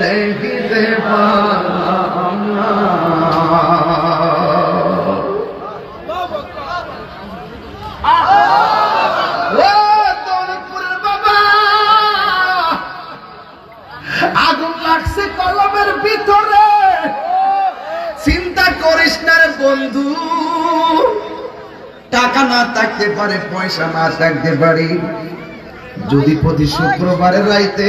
দেখিতে পারলাম না আগুন কলমের ভিতরে। চিন্তা করিস না বন্ধু। টাকা না থাকতে পারে, পয়সা না থাকতে পারে। যদি প্রতি শুক্রবারে রাইতে